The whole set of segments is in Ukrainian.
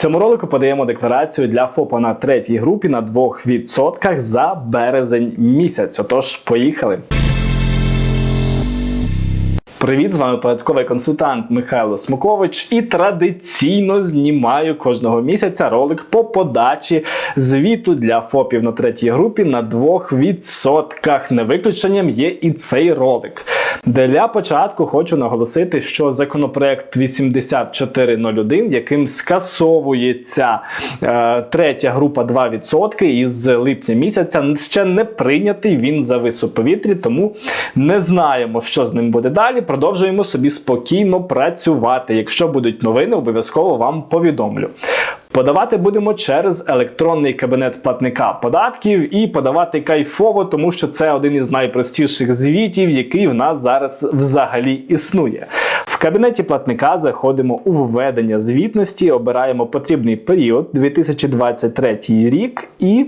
цьому ролику подаємо декларацію для ФОПа на третій групі на 2% за березень місяць. Отож, поїхали. Привіт, з вами податковий консультант Михайло Смукович і традиційно знімаю кожного місяця ролик по подачі звіту для ФОПів на третій групі на 2%. Не виключенням є і цей ролик. Для початку хочу наголосити, що законопроект 8401, яким скасовується е, третя група 2% із липня місяця, ще не прийнятий. Він завис у повітрі, тому не знаємо, що з ним буде далі. Продовжуємо собі спокійно працювати. Якщо будуть новини, обов'язково вам повідомлю. Подавати будемо через електронний кабінет платника податків і подавати кайфово, тому що це один із найпростіших звітів, який в нас зараз взагалі існує. В кабінеті платника заходимо у введення звітності, обираємо потрібний період 2023 рік і.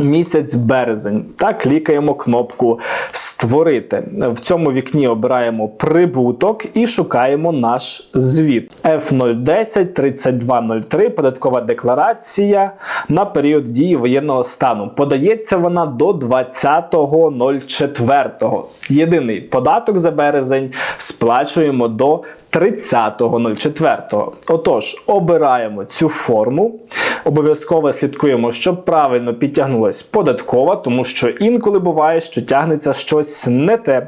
Місяць березень та клікаємо кнопку Створити. В цьому вікні обираємо прибуток і шукаємо наш звіт. F010 3203 податкова декларація на період дії воєнного стану. Подається вона до 20.04. Єдиний податок за березень сплачуємо до 30.04. Отож, обираємо цю форму. Обов'язково слідкуємо, щоб правильно підтягнулась податкова, тому що інколи буває, що тягнеться щось не те.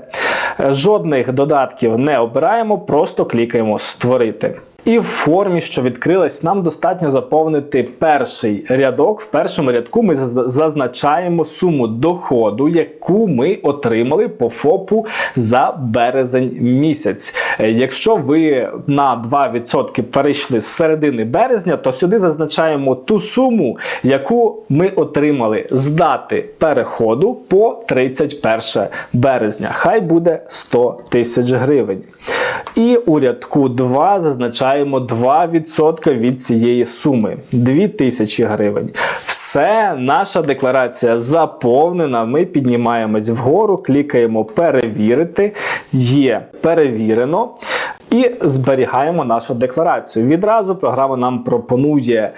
Жодних додатків не обираємо, просто клікаємо Створити. І в формі, що відкрилась, нам достатньо заповнити перший рядок. В першому рядку ми зазначаємо суму доходу, яку ми отримали по ФОПу за березень місяць. Е, Якщо ви на 2% перейшли з середини березня, то сюди зазначаємо ту суму, яку ми отримали з дати переходу по 31 березня. Хай буде 100 тисяч гривень. І у рядку 2 зазначаємо 2% від цієї суми 2000 гривень. Все, наша декларація заповнена. Ми піднімаємось вгору, клікаємо перевірити. Є перевірено. І зберігаємо нашу декларацію. Відразу програма нам пропонує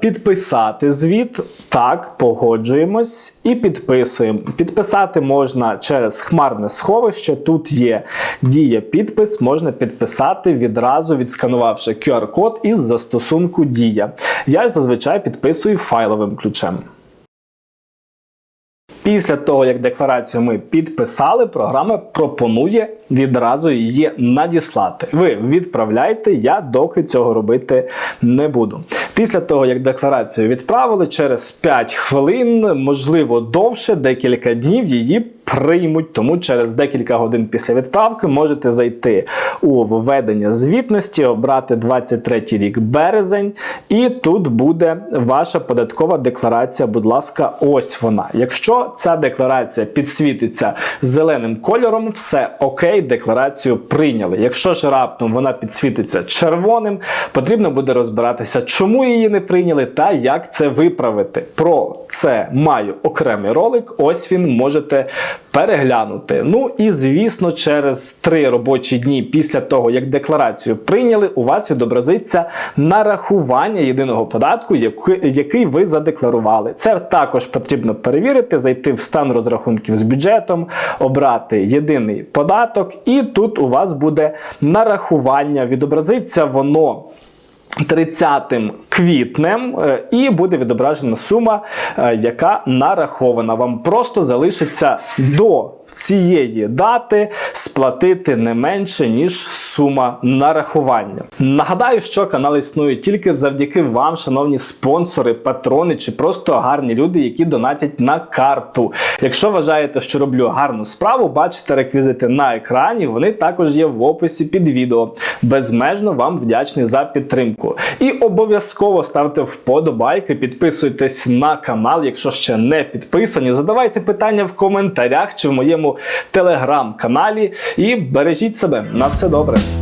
підписати звіт. Так, погоджуємось і підписуємо. Підписати можна через хмарне сховище. Тут є дія підпис, можна підписати відразу, відсканувавши QR-код із застосунку Дія. Я ж зазвичай підписую файловим ключем. Після того, як декларацію ми підписали, програма пропонує відразу її надіслати. Ви відправляйте, я доки цього робити не буду. Після того, як декларацію відправили, через 5 хвилин, можливо довше, декілька днів її приймуть. Тому через декілька годин після відправки можете зайти у введення звітності, обрати 23 рік березень, і тут буде ваша податкова декларація. Будь ласка, ось вона. Якщо ця декларація підсвітиться зеленим кольором, все окей, декларацію прийняли. Якщо ж раптом вона підсвітиться червоним, потрібно буде розбиратися, чому її не прийняли та як це виправити. Про це маю окремий ролик. Ось він можете переглянути. Ну і звісно, через три робочі дні після того, як декларацію прийняли, у вас відобразиться нарахування єдиного податку, який ви задекларували. Це також потрібно перевірити, зайти в стан розрахунків з бюджетом, обрати єдиний податок, і тут у вас буде нарахування. Відобразиться воно. 30 квітнем е, і буде відображена сума, е, яка нарахована. Вам просто залишиться до цієї дати сплатити не менше, ніж сума нарахування. Нагадаю, що канал існує тільки завдяки вам, шановні спонсори, патрони чи просто гарні люди, які донатять на карту. Якщо вважаєте, що роблю гарну справу, бачите реквізити на екрані, вони також є в описі під відео. Безмежно вам вдячний за підтримку. І обов'язково ставте вподобайки, підписуйтесь на канал, якщо ще не підписані. Задавайте питання в коментарях чи в моєму телеграм-каналі. І бережіть себе. На все добре.